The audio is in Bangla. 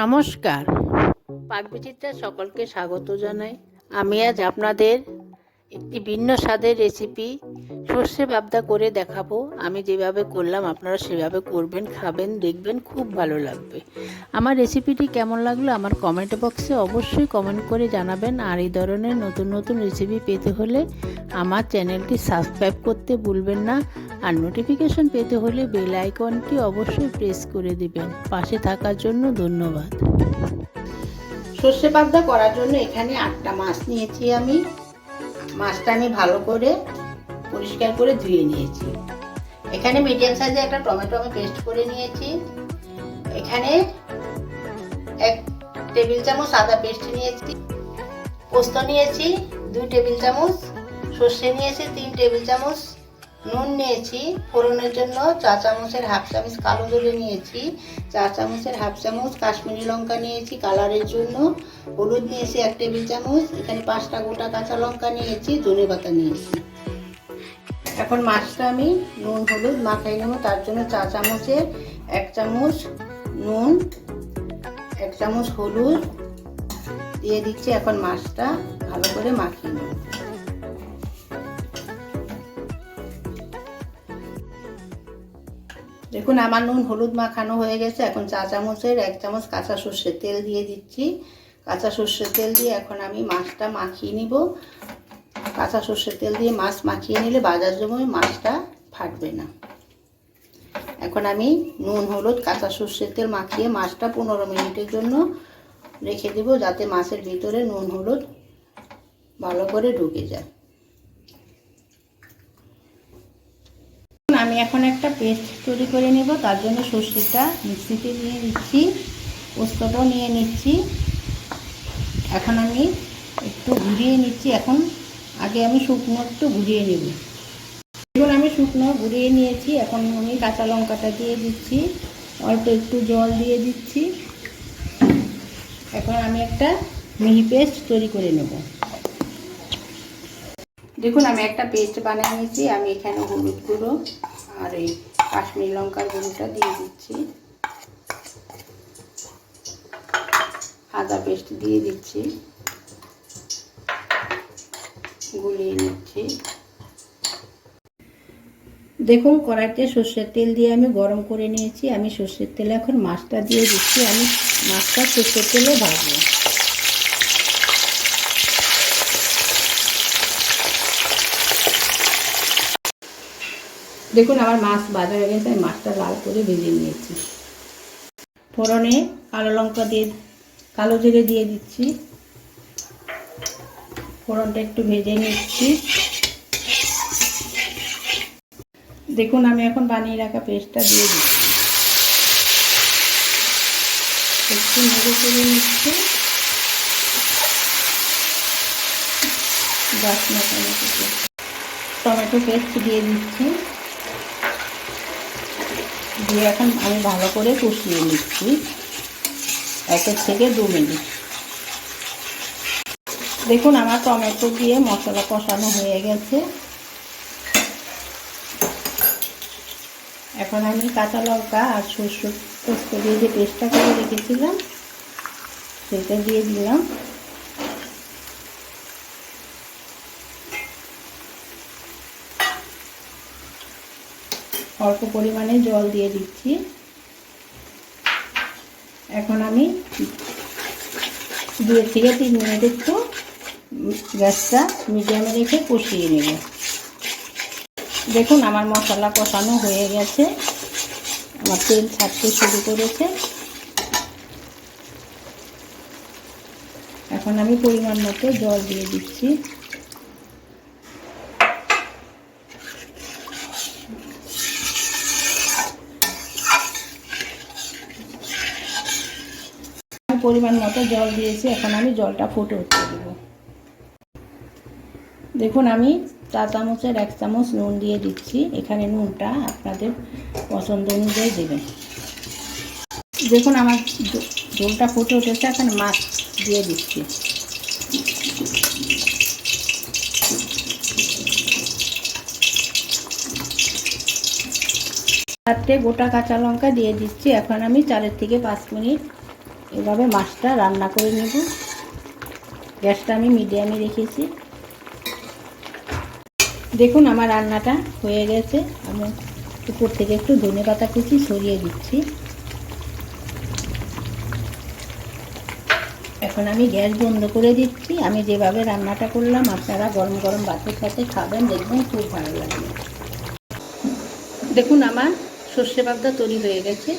নমস্কার। পাকবিচিত্রা সকলকে স্বাগত জানাই। আমি আজ আপনাদের একটি ভিন্ন স্বাদের রেসিপি সর্ষে পাবদা করে দেখাবো। আমি যেভাবে করলাম, আপনারা সেভাবে করবেন, খাবেন, দেখবেন, খুব ভালো লাগবে। আমার রেসিপিটি কেমন লাগল আমার কমেন্ট বক্সে অবশ্যই কমেন্ট করে জানাবেন। আর এই ধরনের নতুন নতুন রেসিপি পেতে হলে আমার চ্যানেলটি সাবস্ক্রাইব করতে ভুলবেন না। আর নোটিফিকেশন পেতে হলে বেল আইকনটি অবশ্যই প্রেস করে দিবেন। পাশে থাকার জন্য ধন্যবাদ। সর্ষে পাবদা করার জন্য এখানে আটটা মাছ নিয়েছি আমি। মাছটা আমি ভালো করে পরিষ্কার করে ধুয়ে নিয়েছি। এখানে মিডিয়াম সাইজে একটা টমেটো আমি পেস্ট করে নিয়েছি। এখানে এক টেবিল চামচ আদা পেস্ট নিয়েছি। পোস্ত নিয়েছি, দুই টেবিল চামচ। সর্ষে নিয়েছি, তিন টেবিল চামচ। নুন নিয়েছি, ফোড়নের জন্য চা চামচের হাফ চামচ কালো জলে নিয়েছি, চা চামচের হাফ চামচ কাশ্মীরি লঙ্কা নিয়েছি, কালারের জন্য হলুদ নিয়েছি এক টেবিল চামচ, এখানে পাঁচটা গোটা কাঁচা লঙ্কা নিয়েছি, ধনে পাতা নিয়েছি। এখন মাছটা আমি নুন, হলুদ মাখাই নেব, তার জন্য চা চামচের এক চামচ নুন, এক চামচ হলুদ দিয়ে দিচ্ছি, এখন মাছটা ভালো করে মাখিয়ে নেব। দেখুন, আমার নুন হলুদ মাখানো হয়ে গেছে। এখন চা চামচের এক চামচ কাঁচা সর্ষের তেল দিয়ে দিচ্ছি। কাঁচা সর্ষের তেল দিয়ে এখন আমি মাছটা মাখিয়ে নিব। কাঁচা সর্ষের তেল দিয়ে মাছ মাখিয়ে নিলে বাজার জন্য মাছটা ফাটবে না। এখন আমি নুন, হলুদ, কাঁচা সর্ষের তেল মাখিয়ে মাছটা পনেরো মিনিটের জন্য রেখে দেব যাতে মাছের ভিতরে নুন, হলুদ ভালো করে ঢুকে যায়। আমি এখন একটা পেস্ট তৈরি করে নেব, তার জন্য সর্ষেটা মিক্সিতে নিয়ে দিচ্ছি পোস্তটাও নিয়ে নিচ্ছি। এখন আমি একটু ঘুরিয়ে নিচ্ছি, এখন আগে আমি শুকনো একটু ঘুরিয়ে নেব। এখন আমি শুকনো ঘুরিয়ে নিয়েছি, এখন আমি কাঁচা লঙ্কাটা দিয়ে দিচ্ছি, অল্প একটু জল দিয়ে দিচ্ছি। এখন আমি একটা মিহি পেস্ট তৈরি করে নেব। দেখুন, আমি একটা পেস্ট বানিয়ে নিয়েছি। আমি এখানে হলুদ গুঁড়ো আর এই কাশ্মীরি লঙ্কার গুঁড়োটা দিয়ে দিচ্ছি। আদা পেস্ট দিয়ে দিচ্ছি। গুলিয়ে নিচ্ছি। দেখুন, কড়াইতে সর্ষের তেল দিয়ে আমি গরম করে নিয়েছি। আমি সর্ষের তেলে এখন মাছটা দিয়ে দিচ্ছি। আমি মাছটা সর্ষের তেলে ভাজবো। দেখুন, আমার মাছ ভাজা হয়ে গেছে, আমি মাছটা লাল করে ভেজে নিয়েছি। ফোড়নে কালো লঙ্কা দিয়ে, কালো জিরে দিয়ে দিচ্ছি। ফোড়নটা একটু ভেজে নিচ্ছি। দেখুন, আমি এখন বানিয়ে রাখা পেস্টটা দিয়ে দিচ্ছি। একটু নেড়ে করে নিচ্ছি। টমেটো পেস্ট দিয়ে দিচ্ছি। দিয়ে এখন আমি ভালো করে কষিয়ে নিচ্ছি। একের থেকে দু মিনিট। দেখুন, আমার টমেটো দিয়ে মশলা কষানো হয়ে গেছে। এখন আমি কাঁচা লঙ্কা আর সর্ষ পোস্ত দিয়ে যে পেস্টটা করে রেখেছিলাম, সেটা দিয়ে দিলাম। অল্প পরিমাণে জল দিয়ে দিচ্ছি। এখন আমি দুই থেকে তিন মিনিট একটু গ্যাসটা মিডিয়ামে রেখে কষিয়ে নেব। দেখুন আমার মশলা কষানো হয়ে গেছে। আমার তেল ছাড়তে শুরু করেছে। এখন আমি পরিমাণ মতো জল দিয়ে দিচ্ছি। পরিমাণ মতো জল দিয়েছি, এখন আমি জলটা ফুটে উঠতে দেবো। দেখুন, আমি চা চামচের এক চামচ নুন দিয়ে দিচ্ছি। এখানে নুনটা আপনাদের পছন্দ অনুযায়ী দেবেন। দেখুন, আমার ঝোলটা ফুটে উঠেছে, এখন মাছ দিয়ে দিচ্ছি। চারটে গোটা কাঁচা লঙ্কা দিয়ে দিচ্ছি। এখন আমি চারের থেকে পাঁচ মিনিট এভাবে মাছটা রান্না করে নেব। গ্যাসটা আমি মিডিয়ামে রেখেছি। দেখুন আমার রান্নাটা হয়ে গেছে। আমি উপর থেকে একটু ধনে পাতা কুচি ছড়িয়ে দিচ্ছি। এখন আমি গ্যাস বন্ধ করে দিচ্ছি। আমি যেভাবে রান্নাটা করলাম, আপনারা গরম গরম ভাতের সাথে খাবেন, দেখবেন খুব ভালো লাগবে। দেখুন আমার সর্ষে পাবদা তৈরি হয়ে গেছে।